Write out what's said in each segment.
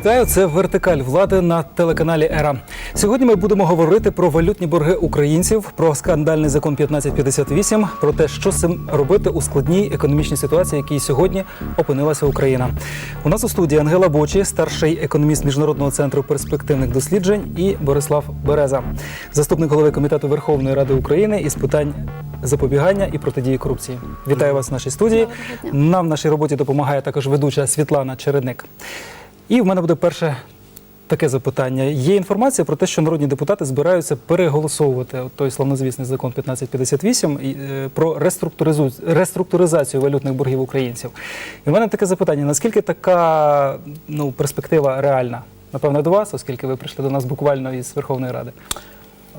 Вітаю, це вертикаль влади на телеканалі Ера. Сьогодні ми будемо говорити про валютні борги українців, про скандальний закон 1558, про те, що з цим робити у складній економічній ситуації, в якій сьогодні опинилася Україна. У нас у студії Ангела Бочі, старший економіст міжнародного центру перспективних досліджень, і Борислав Береза, заступник голови комітету Верховної Ради України із питань запобігання і протидії корупції. Вітаю вас в нашій студії. Нам в нашій роботі допомагає також ведуча Світлана Чередник. І в мене буде перше таке запитання. Є інформація про те, що народні депутати збираються переголосовувати от той славнозвісний закон 1558 і, е, про реструктуризу... реструктуризацію валютних боргів українців. І в мене таке запитання: наскільки така ну, перспектива реальна? Напевно, до вас, оскільки ви прийшли до нас буквально із Верховної Ради.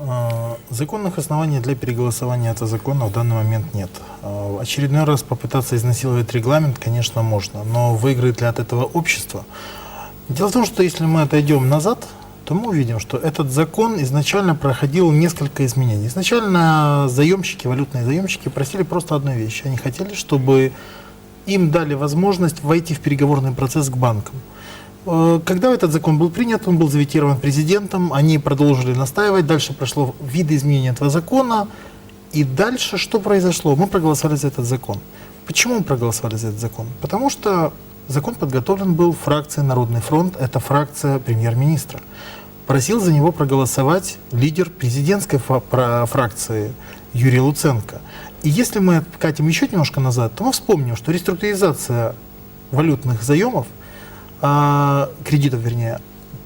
А, Законных оснований для переголосования этого закона в данный момент нет. А, Очередной раз попытаться изнасиловать регламент, конечно, можно, но выиграет ли от этого общество? Дело в том, что если мы отойдем назад, то мы увидим, что этот закон изначально проходил несколько изменений. Изначально заемщики, валютные заемщики просили просто одной вещи. Они хотели, чтобы им дали возможность войти в переговорный процесс к банкам. Э, Когда этот закон был принят, он был заветирован президентом, они продолжили настаивать, дальше прошло видоизменение этого закона, и дальше что произошло? Мы проголосовали за этот закон. Почему мы проголосовали за этот закон? Потому что закон подготовлен был фракцией Народный фронт, это фракция премьер-министра. Просил за него проголосовать лидер президентской фракции Юрий Луценко. И если мы откатим еще немножко назад, то мы вспомним, что реструктуризация валютных заемов а, кредитов, вернее,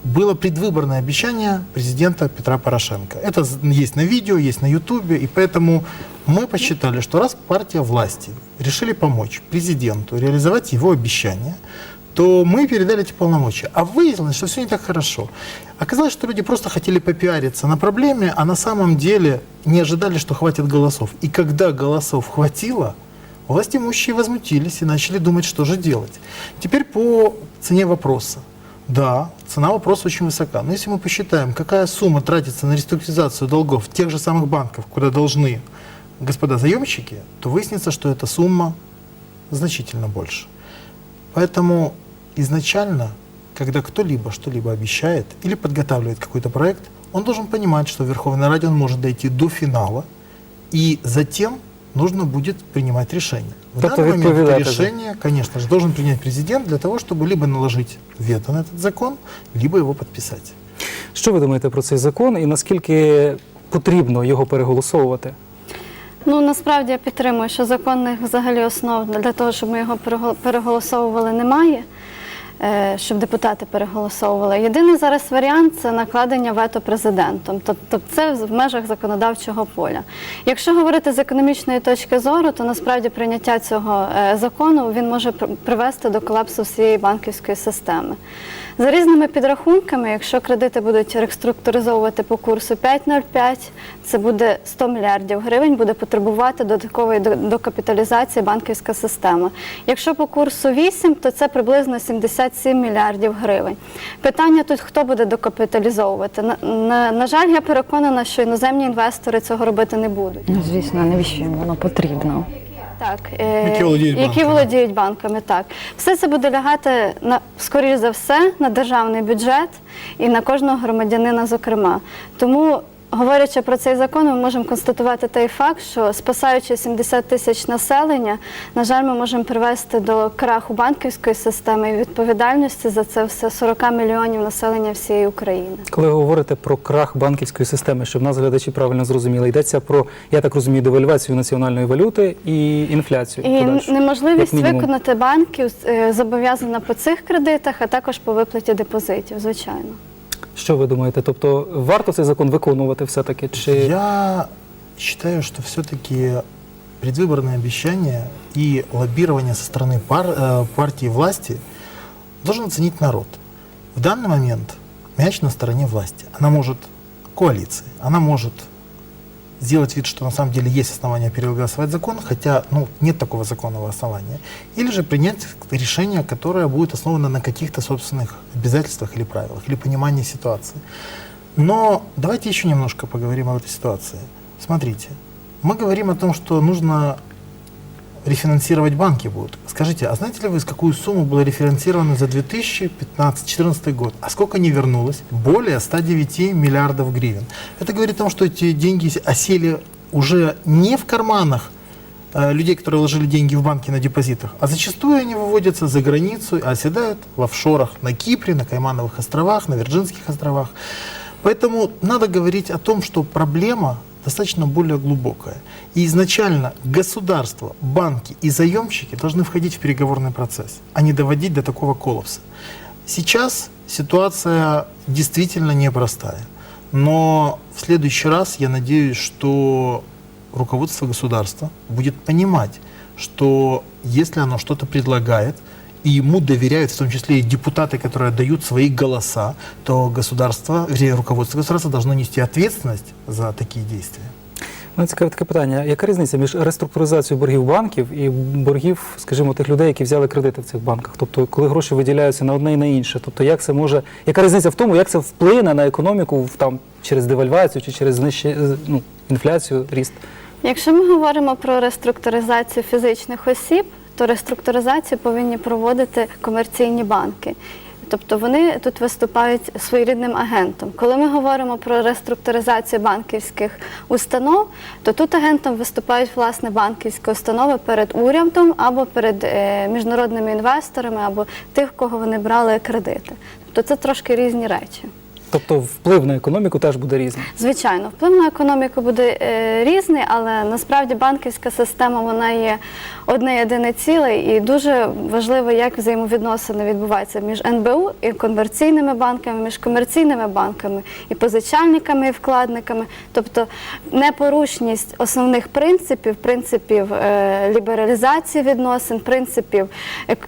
было предвыборное обещание президента Петра Порошенко. Это есть на видео, есть на ютубе, и поэтому мы посчитали, что раз партия власти решили помочь президенту реализовать его обещание, то мы передали эти полномочия. А выяснилось, что все не так хорошо. Оказалось, что люди просто хотели попиариться на проблеме, а на самом деле не ожидали, что хватит голосов. И когда голосов хватило, власть имущие возмутились и начали думать, что же делать. Теперь по цене вопроса. Да, цена вопроса очень высока. Но если мы посчитаем, какая сумма тратится на реструктуризацию долгов тех же самых банков, куда должны господа заемщики, то выяснится, что эта сумма значительно больше. Поэтому изначально, когда кто-либо что-либо обещает или подготавливает какой-то проект, он должен понимать, что в Верховной Раде он может дойти до финала, и затем нужно будет принимать решение. В Тобто данный момент это відповідати за- решение, конечно же, должен принять президент для того, чтобы либо наложить вето на этот закон, либо его подписать. Що ви думаєте про цей закон і наскільки потрібно його переголосовувати? Ну насправді я підтримую, що законних взагалі основ для того, щоб ми його перего- переголосовували, немає. е, Щоб депутати переголосовували. Єдиний зараз варіант це накладення вето президентом, тобто це в межах законодавчого поля. Якщо говорити з економічної точки зору, то насправді прийняття цього е, закону він може пр- привести до колапсу всієї банківської системи. За різними підрахунками, якщо кредити будуть реструктуризовувати по курсу 5,05, це буде 100 мільярдів гривень, буде потребувати додаткової докапіталізації банківська система. Якщо по курсу 8, то це приблизно 77 мільярдів гривень. Питання тут, хто буде докапіталізовувати. На, на, на жаль, я переконана, що іноземні інвестори цього робити не будуть. Ну, звісно, навіщо їм воно потрібно? Так, е, Які володіють які володіють банками, так. Все це буде лягати на скоріш за все на державний бюджет і на кожного громадянина, зокрема. Тому, говорячи про цей закон, ми можемо констатувати той факт, що спасаючи 70 тисяч населення, на жаль, ми можемо привести до краху банківської системи і відповідальності за це все 40 мільйонів населення всієї України. Коли ви говорите про крах банківської системи, щоб нас глядачі правильно зрозуміли, йдеться про, я так розумію, девальвацію національної валюти і інфляцію. І подальшу, неможливість виконати банків е, зобов'язана по цих кредитах, а також по виплаті депозитів, звичайно. Що ви думаєте? Тобто варто цей закон виконувати все-таки? Чи Я считаю, что все-таки предвыборные обещания и лоббирование со стороны пар- э, партии власти должен оценить народ. В данный момент мяч на стороне власти. Она может коалиции, она может Сделать вид, что на самом деле есть основания переголосовать закон, хотя ну, нет такого законного основания. Или же принять решение, которое будет основано на каких-то собственных обязательствах или правилах, или понимании ситуации. Но давайте еще немножко поговорим об этой ситуации. Смотрите, мы говорим о том, что нужно рефинансировать банки будут. Скажите, а знаете ли вы, с какую сумму было рефинансировано за 2015-2014 год? А сколько не вернулось? Более 109 миллиардов гривен. Это говорит о том, что эти деньги осели уже не в карманах э, людей, которые вложили деньги в банки на депозитах, а зачастую они выводятся за границу, а оседают в офшорах на Кипре, на Каймановых островах, на Вирджинских островах. Поэтому надо говорить о том, что проблема достаточно более глубокая. И изначально государство, банки и заемщики должны входить в переговорный процесс, а не доводить до такого коллапса. Сейчас ситуация действительно непростая. Но в следующий раз я надеюсь, что руководство государства будет понимать, что если оно что-то предлагает, и ему доверяют, в том числе и депутаты, которые дают свои голоса, то государство, вернее, руководство государства должно нести ответственность за такие действия. Мене цікаве таке питання. Яка різниця між реструктуризацією боргів банків і боргів, скажімо, тих людей, які взяли кредити в цих банках? Тобто, коли гроші виділяються на одне і на інше, тобто як це може, яка різниця в тому, як це вплине на економіку в- там через девальвацію чи через знищення ну, інфляцію, ріст? Якщо ми говоримо про реструктуризацію фізичних осіб, то реструктуризацію повинні проводити комерційні банки. Тобто вони тут виступають своєрідним агентом. Коли ми говоримо про реструктуризацію банківських установ, то тут агентом виступають власне банківські установи перед урядом або перед е, міжнародними інвесторами, або тих, кого вони брали кредити. Тобто це трошки різні речі. Тобто вплив на економіку теж буде різним. Звичайно, вплив на економіку буде е, різний, але насправді банківська система вона є одне єдине ціле, і дуже важливо, як взаємовідносини відбуваються між НБУ і комерційними банками, між комерційними банками і позичальниками, і вкладниками. Тобто непорушність основних принципів, принципів е, лібералізації відносин, принципів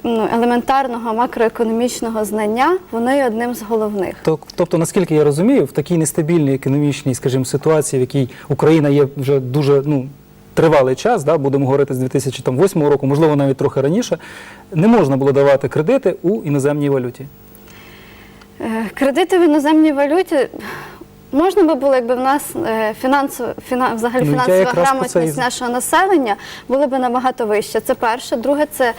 ну, елементарного макроекономічного знання, воно є одним з головних. Тобто, наскільки я розумію, в такій нестабільній економічній, скажімо, ситуації, в якій Україна є вже дуже ну, тривалий час, да, будемо говорити з 2008 року, можливо, навіть трохи раніше, не можна було давати кредити у іноземній валюті. Е, Кредити в іноземній валюті можна би було, якби в нас е, фінансово, фіна, взагалі Ну, фінансова це грамотність і- нашого населення була б набагато вища. Це перше. Друге, це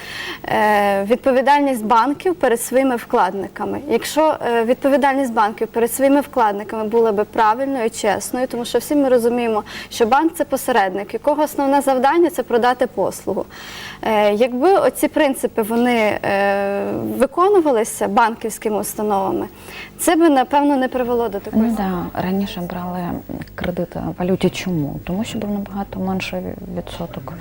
е, відповідальність банків перед своїми вкладниками. Якщо е, відповідальність банків перед своїми вкладниками була би правильною і чесною, тому що всі ми розуміємо, що банк це посередник, якого основне завдання це продати послугу. Е, якби оці принципи вони е, виконувалися банківськими установами, це би напевно не привело до такої Ну да, раніше брали кредити в валюті. Чому? Тому що був набагато менший відсоток,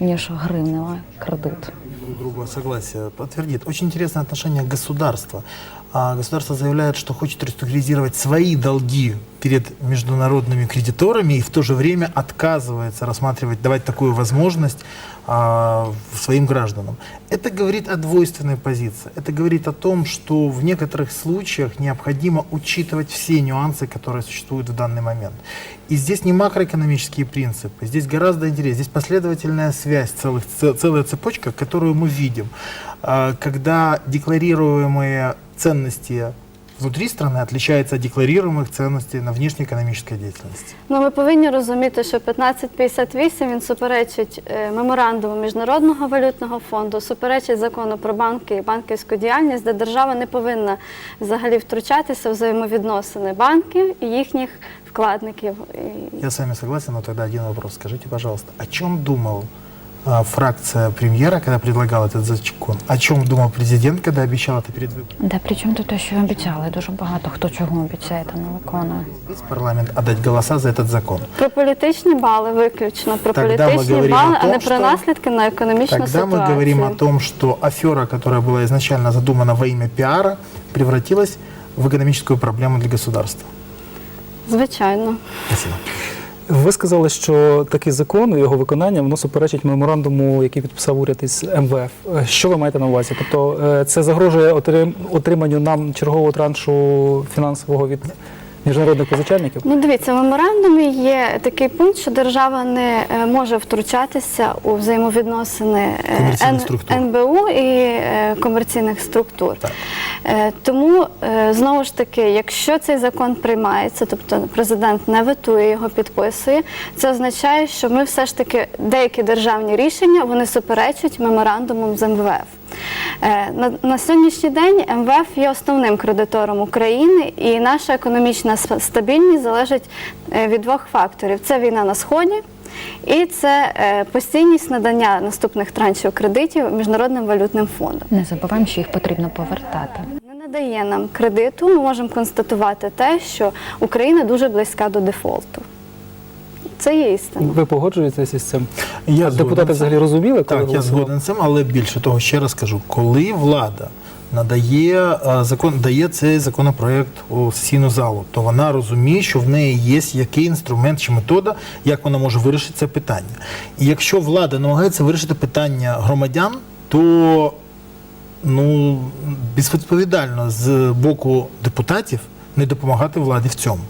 ніж гривнева кредит. Друг друга согласие подтвердит. Очень интересное отношение государства. А государство заявляет, что хочет реструктуризировать свои долги перед международными кредиторами и в то же время отказывается рассматривать, давать такую возможность а, своим гражданам. Это говорит о двойственной позиции. Это говорит о том, что в некоторых случаях необходимо учитывать все нюансы, которые существуют в данный момент. И здесь не макроэкономические принципы, здесь гораздо интереснее, здесь последовательная связь, целых, ц- целая цепочка, которую мы видим, А, когда декларируемые ценности внутри страны отличаются от декларируемых ценностей на внешнеэкономической деятельности. Ну, ми повинні розуміти, що 1558 він суперечить е, меморандуму Міжнародного валютного фонду, суперечить закону про банки і банківську діяльність, де держава не повинна взагалі втручатися в взаємовідносини банків і їхніх вкладників. І- Я с вами согласен, но тогда один вопрос. Скажите, пожалуйста, о чем думал а, фракция премьера, когда предлагал этот закон? О чем думал президент, когда обещал это перед выборами? Да, причому тут те, що обіцяли, дуже багато хто чого обіцяє, та не виконує. Весь парламент отдать голоса за этот закон. Про політичні бали виключно, про Тогда ми політичні говоримо бали, о а том, не про що- наслідки на економічну Тогда ситуацію. мы говорим о том, что афера, которая была изначально задумана во имя пиара, превратилась в экономическую проблему для государства. Звичайно. Ви сказали, що такий закон його виконання воно суперечить меморандуму, який підписав уряд із МВФ. Е, Що ви маєте на увазі? Тобто е, це загрожує отрим- отриманню нам чергового траншу фінансового від міжнародних позичальників? Ну, дивіться, в меморандумі є такий пункт, що держава не е, може втручатися у взаємовідносини е, Н- НБУ і е, комерційних структур. Так. Тому знову ж таки, якщо цей закон приймається, тобто президент не ветує його, підписує, це означає, що ми все ж таки деякі державні рішення вони суперечать меморандумам з МВФ. Е, На, на сьогоднішній день МВФ є основним кредитором України, і наша економічна стабільність залежить е, від двох факторів: це війна на сході. І це е, постійність надання наступних траншів кредитів міжнародним валютним фондом. Не забуваємо, що їх потрібно повертати. Не надає нам кредиту. Ми можемо констатувати те, що Україна дуже близька до дефолту. Це є істина. Ви погоджуєтеся із цим? Я згоден Депутати взагалі розуміли, коли Так, я згоден з цим, але більше того, ще раз кажу, коли влада надає е, закон, дає цей законопроект у сесійну залу, то вона розуміє, що в неї є який інструмент чи метода, як вона може вирішити це питання. І якщо влада намагається вирішити питання громадян, то ну безвідповідально з боку депутатів не допомагати владі в цьому.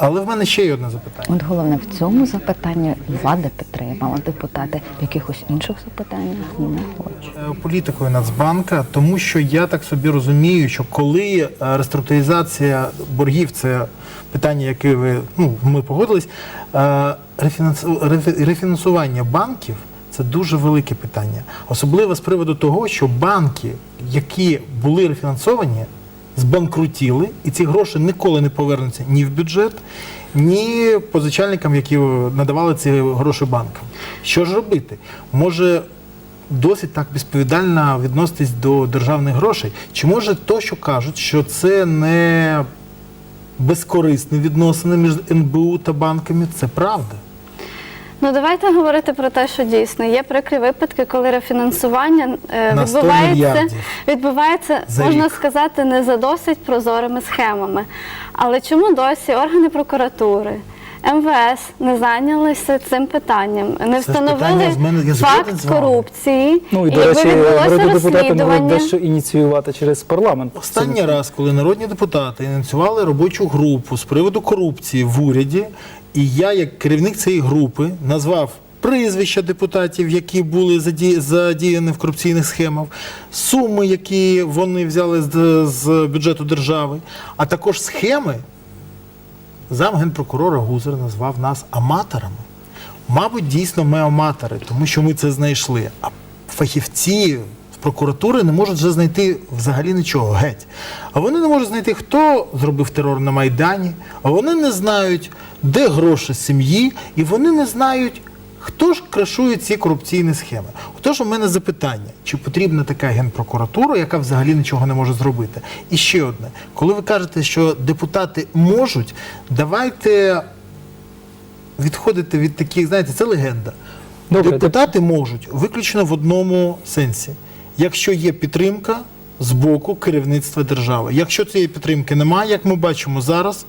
Але в мене ще є одне запитання. От головне в цьому запитанні влада підтримала депутати, в якихось інших запитаннях не хоче. Політикою Нацбанка, тому що я так собі розумію, що коли е, реструктуризація боргів це питання, яке ви ну ми погодились, е, рефінансу- рефі- рефінансування банків. Це дуже велике питання, особливо з приводу того, що банки, які були рефінансовані, збанкрутіли, і ці гроші ніколи не повернуться ні в бюджет, ні позичальникам, які надавали ці гроші банкам. Що ж робити? Може досить так безповідально відноситись до державних грошей? Чи може то, що кажуть, що це не безкорисні відносини між НБУ та банками, це правда? Ну давайте говорити про те, що дійсно є прикрі випадки, коли рефінансування е, На 100 відбувається, мільярдів відбувається, за можна рік. сказати, не за досить прозорими схемами. Але чому досі органи прокуратури? МВС не зайнялися цим питанням, не питання встановили з мене- я згоден факт вами. корупції. Ну і, до якби речі, відбулося народні депутати могли розслідування. дещо ініціювати через парламент. Останній раз, коли народні депутати ініціювали робочу групу з приводу корупції в уряді, і я, як керівник цієї групи, назвав прізвища депутатів, які були заді- задіяні в корупційних схемах, суми, які вони взяли з, з бюджету держави, а також схеми. Зам генпрокурора Гузер назвав нас аматорами. Мабуть, дійсно ми аматори, тому що ми це знайшли. А фахівці з прокуратури не можуть вже знайти взагалі нічого геть. А вони не можуть знайти, хто зробив терор на Майдані, а вони не знають, де гроші сім'ї, і вони не знають, хто ж крашує ці корупційні схеми. Отож, у мене запитання: чи потрібна така генпрокуратура, яка взагалі нічого не може зробити? І ще одне: коли ви кажете, що депутати можуть, давайте відходити від таких, знаєте, це легенда. Добре, Депутати можуть виключно в одному сенсі, якщо є підтримка з боку керівництва держави. Якщо цієї підтримки немає, як ми бачимо зараз,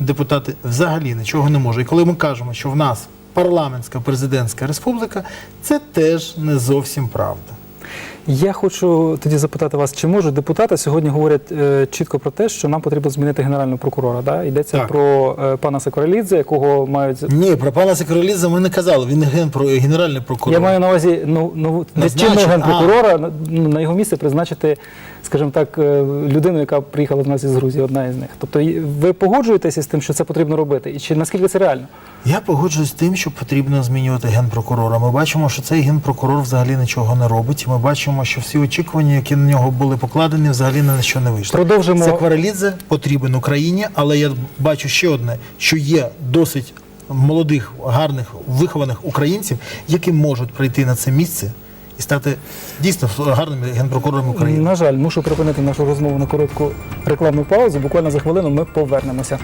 депутати взагалі нічого не можуть. І коли ми кажемо, що в нас парламентська президентська республіка, це теж не зовсім правда. Я хочу тоді запитати вас, чи можуть депутати сьогодні говорять е, чітко про те, що нам потрібно змінити генерального прокурора? Да? Йдеться Так. про е, пана Сакуралідзе, якого мають Ні, про пана Секроліза ми не казали. Він не ген про генеральний прокурор. Я маю на увазі ну, ну, Назначив, генпрокурора на, ну, на його місце призначити, скажімо так, е, людину, яка приїхала до нас із Грузії, одна із них. Тобто ви погоджуєтеся з тим, що це потрібно робити? І чи наскільки це реально? Я погоджуюсь з тим, що потрібно змінювати генпрокурора. Ми бачимо, що цей генпрокурор взагалі нічого не робить. Ми бачимо, що всі очікування, які на нього були покладені, взагалі на що не вийшли. Продовжимо. Це Кварелідзе потрібен Україні, але я бачу ще одне, що є досить молодих, гарних, вихованих українців, які можуть прийти на це місце і стати дійсно гарними генпрокурорами України. На жаль, мушу припинити нашу розмову на коротку рекламну паузу. Буквально за хвилину ми повернемося.